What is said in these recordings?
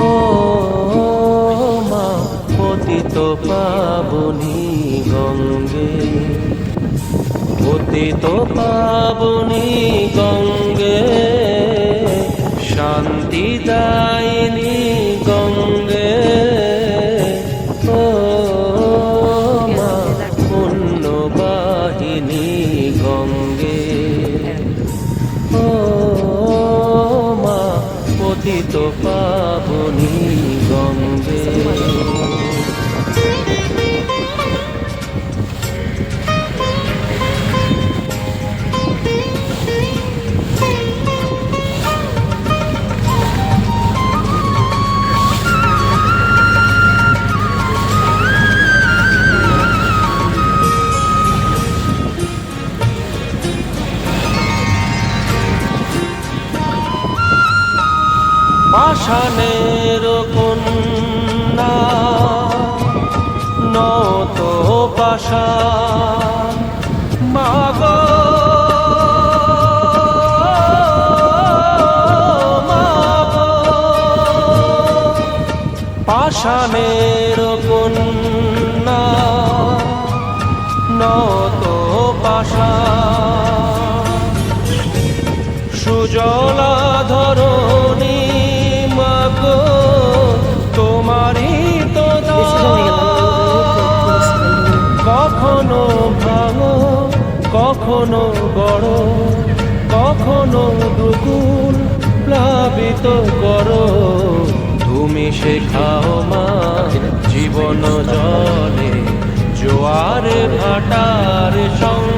ও মা, পতিত পাবনি গঙ্গে। পতিত পাবনি গঙ্গে, শান্তি দায়নি গঙ্গে। ও মা পুণ্য বাহিনী গঙ্গে কন্যা নত পাষাণের কন্যা নত পাষাণ সুজলা মাগো তোমারই তো কখনো ভাঙো কখনো বড় কখনো দুকুল প্লাবিত করো। তুমি শেখাও মা জীবন জলে জোয়ারে ভাটার সঙ্গে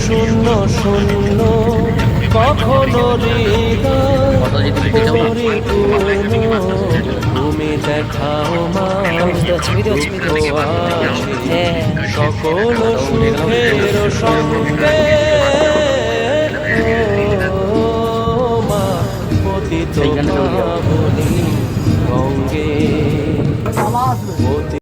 শূন্য শূন্য কখনো তুমি দেখাও মা সকল সুখের সঙ্গে ও মা পতিত গঙ্গে